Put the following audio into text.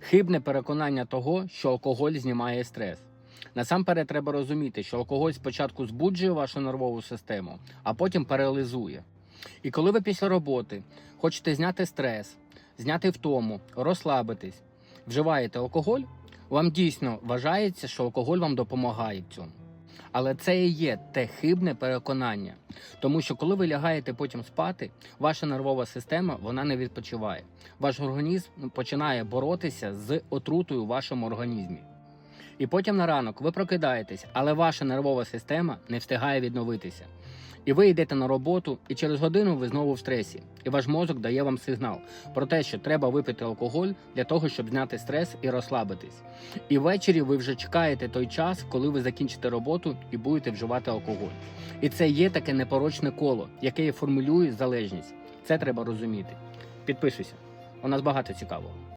Хибне переконання того, що алкоголь знімає стрес. Насамперед треба розуміти, що алкоголь спочатку збуджує вашу нервову систему, а потім паралізує. І коли ви після роботи хочете зняти стрес, зняти втому, розслабитись, вживаєте алкоголь, вам дійсно вважається, що алкоголь вам допомагає в цьому. Але це і є те хибне переконання. Тому що коли ви лягаєте потім спати, ваша нервова система вона не відпочиває. Ваш організм починає боротися з отрутою в вашому організмі. І потім на ранок ви прокидаєтесь, але ваша нервова система не встигає відновитися. І ви йдете на роботу, і через годину ви знову в стресі. І ваш мозок дає вам сигнал про те, що треба випити алкоголь для того, щоб зняти стрес і розслабитись. І ввечері ви вже чекаєте той час, коли ви закінчите роботу і будете вживати алкоголь. І це є таке непорочне коло, яке формулює залежність. Це треба розуміти. Підписуйся. У нас багато цікавого.